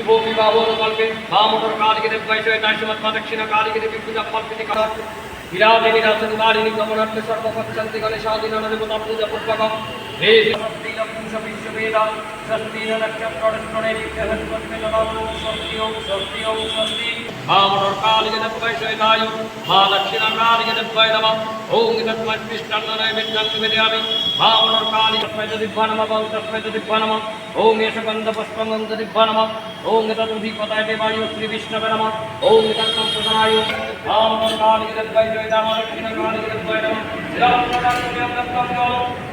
শুভ বিবাহ কল্পে ভামোদর কালিকে দেব বৈশয় তাই সমত দক্ষিণ কালিকে দেবী পূজা কল্পিতে কর বিরাজে বিরাজ নিবারিণী কমনার্থ সর্বপক্ষন্তি গণেশাদিন দেবতা மா மனோர்காலிக நம்பை சுயநாயும் மா லட்சுமணாலிக நம்பை நம ஓம் இதத்மன் விஷ்ணந்தனை விஷ்ணந்து விரியாமி மா மனோர்காலிக நம்பை திப்பா நம ஓம் தஸ்மை திப்பா நம ஓம் ஏஷகந்த புஷ்பம் கந்த திப்பா நம ஓம் இததுதி பதாய தேவாயு ஸ்ரீ விஷ்ணவ நம ஓம் இதத்தம் சுதனாயு மா மனோர்காலிக நம்பை சுயநாயும் லட்சுமணாலிக நம்பை நம சிராமனாலிக நம்பை நம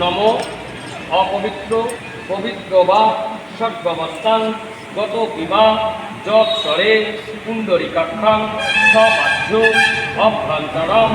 নমঃ অপবিত্র পবিত্র বা সর্ববস্থান গত বিবা যৎসরে পুণ্ডরিকাক্ষাং সবাহ্য অভ্যন্তরম।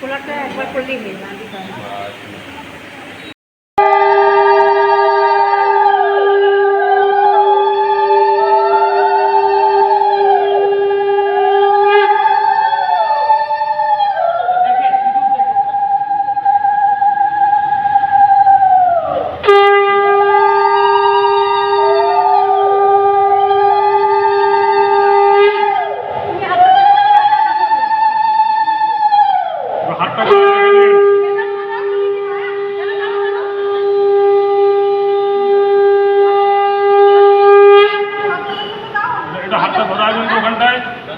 খোলাটা একবার করলেই হয়ে যাবে।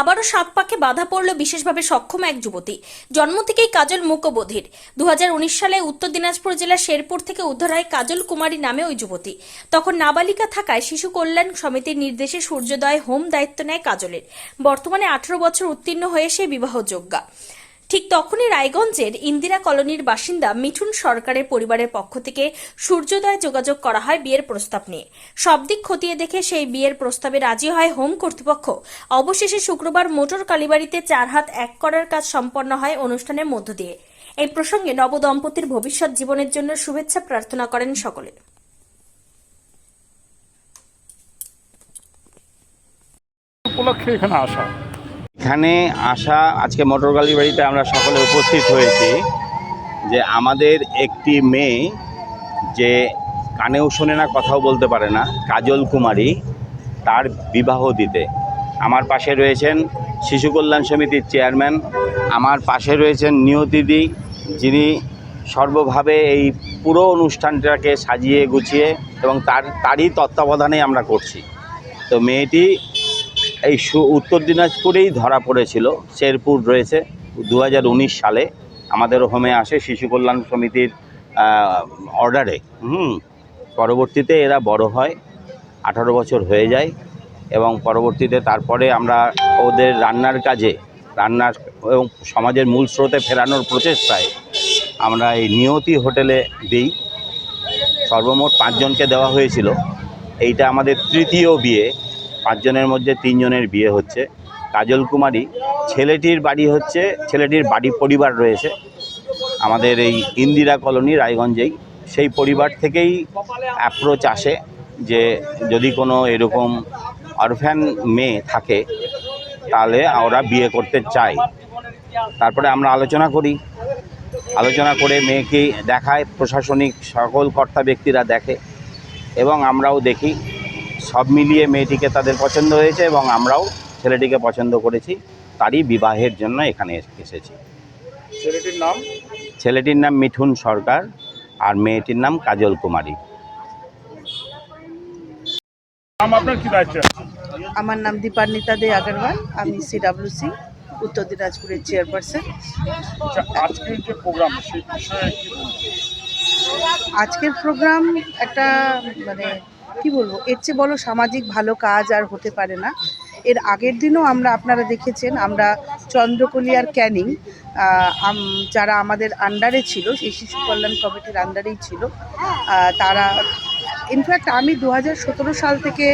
আবারও সাত পাকে বাধা পড়ল বিশেষভাবে সক্ষম এক যুবতী। জন্ম থেকেই কাজল মুকবধির। দু সালে উত্তর দিনাজপুর জেলার শেরপুর থেকে উদ্ধার হয় কাজল কুমারী নামে ওই যুবতী। তখন নাবালিকা থাকায় শিশু কল্যাণ সমিতির নির্দেশে সূর্যোদয় হোম দায়িত্ব নেয় কাজলের। বর্তমানে আঠারো বছর উত্তীর্ণ হয়ে সে বিবাহযোগ্যা। ঠিক তখনই রায়গঞ্জের ইন্দিরা কলোনির বাসিন্দা মিঠুন সরকারের পরিবারের পক্ষ থেকে সূর্যোদয় যোগাযোগ করা হয় বিয়ের প্রস্তাব নিয়ে। সব দিক খতিয়ে দেখে সেই বিয়ের প্রস্তাবে রাজি হয় হোম কর্তৃপক্ষ। অবশেষে শুক্রবার মোটর কালীবাড়িতে চার হাত এক করার কাজ সম্পন্ন হয় অনুষ্ঠানের মধ্য দিয়ে। এই প্রসঙ্গে নবদম্পতির ভবিষ্যৎ জীবনের জন্য শুভেচ্ছা প্রার্থনা করেন সকলে। উপলক্ষে এখানে আসা। এখানে আসা, আজকে মোটর গাড়ি বাড়িতে আমরা সকলে উপস্থিত হয়েছি যে আমাদের একটি মেয়ে যে কানেও শোনে না, কথাও বলতে পারে না, কাজল কুমারী, তার বিবাহ দিতে। আমার পাশে রয়েছেন শিশু কল্যাণ সমিতির চেয়ারম্যান, আমার পাশে রয়েছেন নিয়তিদি, যিনি সর্বভাবে এই পুরো অনুষ্ঠানটাকে সাজিয়ে গুছিয়ে এবং তার, তারই তত্ত্বাবধানে আমরা করছি। তো মেয়েটি এই উত্তর দিনাজপুরেই ধরা পড়েছিল। শেরপুর রয়েছে দু হাজার উনিশ সালে। আমাদের হোমে আসে শিশু কল্যাণ সমিতির অর্ডারে হুম, পরবর্তীতে এরা বড় হয়, আঠারো বছর হয়ে যায় এবং পরবর্তীতে তারপরে আমরা ওদের রান্নার কাজে, রান্নার এবং সমাজের মূল স্রোতে ফেরানোর প্রচেষ্টায় আমরা এই নিয়তি হোটেলে দিই। সর্বমোট পাঁচজনকে দেওয়া হয়েছিল। এইটা আমাদের তৃতীয় বিয়ে। পাঁচজনের মধ্যে তিনজনের বিয়ে হচ্ছে। কাজল কুমারী, ছেলেটির বাড়ি হচ্ছে, ছেলেটির বাড়ি পরিবার রয়েছে। আমাদের এই ইন্দিরা কলোনি রায়গঞ্জেই। সেই পরিবার থেকেই অ্যাপ্রোচ আসে যে যদি কোনো এরকম অরফ্যান মেয়ে থাকে, তাহলে ওরা বিয়ে করতে চায়। তারপরে আমরা আলোচনা করি। আলোচনা করে মেয়েকে দেখায়, প্রশাসনিক সকল কর্তা ব্যক্তিরা দেখে এবং আমরাও দেখি সব মিলিয়ে মেয়েটিকে তাদের পছন্দ হয়েছে এবং আমরাও ছেলেটিকে পছন্দ করেছি। তারই বিবাহের জন্য এখানে এসেছি। ছেলেটির নাম? ছেলেটির নাম মিঠুন সরকার আর মেয়েটির নাম কাজল কুমারী। নাম আপনার কি দায়িত্ব? আছে আমার নাম দীপান্বিতা দে আগরওয়াল আমি সিডাব্লিউসি উত্তর দিনাজপুরের চেয়ারপারসন। আচ্ছা আজকের যে প্রোগ্রাম সেই বিষয়ে কি বলবেন? আজকের প্রোগ্রাম একটা মানে কি বলব? এর চেয়ে বলো সামাজিক ভালো কাজ আর হতে পারে না। এর আগের দিনও আমরা আপনারা দেখেছেন, আমরা চন্দ্রকলিয়ার ক্যানিং যারা আমাদের আন্ডারে ছিল, সেই শিশু কল্যাণ কমিটির আন্ডারেই ছিল তারা ইনফ্যাক্ট আমি দু হাজার সতেরো সাল থেকে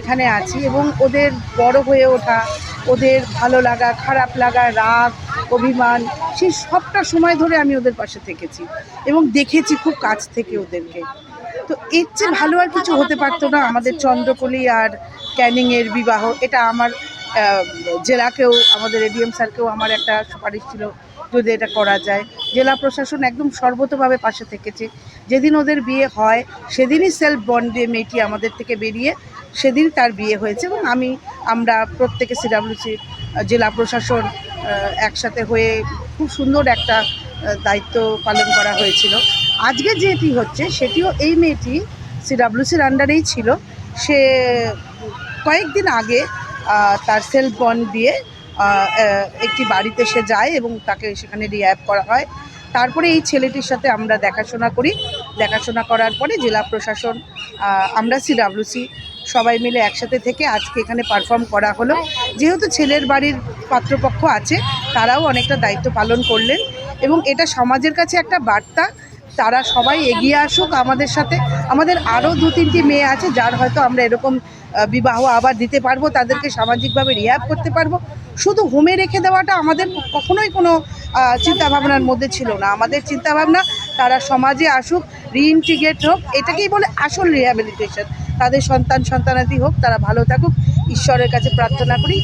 এখানে আছি এবং ওদের বড় হয়ে ওঠা, ওদের ভালো লাগা, খারাপ লাগা, রাগ, অভিমান, সেই সবটা সময় ধরে আমি ওদের পাশে থেকেছি এবং দেখেছি খুব কাছ থেকে ওদেরকে। তো এর চেয়ে ভালো আর কিছু হতে পারতো না আমাদের চন্দ্রকলি আর ক্যানিংয়ের বিবাহ। এটা আমার জেলাকেও, আমাদের এডিএম স্যারকেও আমার একটা সুপারিশ ছিল যদি এটা করা যায়। জেলা প্রশাসন একদম সর্বতভাবে পাশে থেকেছে। যেদিন ওদের বিয়ে হয়, সেদিনই সেলফ বন্ডে মেয়েটি আমাদের থেকে বেরিয়ে সেদিন তার বিয়ে হয়েছে এবং আমি, আমরা প্রত্যেকে সিডাব্লিউসি জেলা প্রশাসন একসাথে হয়ে খুব সুন্দর একটা দায়িত্ব পালন করা হয়েছিল। আজকে যেটি হচ্ছে, সেটিও এই মেয়েটি সিডাব্লিউসির আন্ডারেই ছিল। সে কয়েকদিন আগে তার সেলফ বন্ড দিয়ে একটি বাড়িতে সে যায় এবং তাকে সেখানে রিহ্যাব করা হয়। তারপরে এই ছেলেটির সাথে আমরা দেখাশোনা করি। দেখাশোনা করার পরে জেলা প্রশাসন আমরা সিডাব্লিউসি সবাই মিলে একসাথে থেকে আজকে এখানে পারফর্ম করা হলো। যেহেতু ছেলের বাড়ির পাত্রপক্ষ আছে, তারাও অনেকটা দায়িত্ব পালন করলেন এবং এটা সমাজের কাছে একটা বার্তা তারা সবাই এগিয়ে আসুক আমাদের সাথে। আমাদের আরও দু, তিনটি মেয়ে আছে যার হয়তো আমরা এরকম বিবাহ আবার দিতে পারব, তাদেরকে সামাজিকভাবে রিহ্যাব করতে পারব। শুধু হোমে রেখে দেওয়াটা আমাদের কখনোই কোনো চিন্তাভাবনার মধ্যে ছিল না। আমাদের চিন্তাভাবনা, তারা সমাজে আসুক রিইন্টিগ্রেট হোক, এটাকেই বলে আসল রিহ্যাবিলিটেশন তাদের সন্তান, সন্তানাদি হোক, তারা ভালো থাকুক, ঈশ্বরের কাছে প্রার্থনা করি।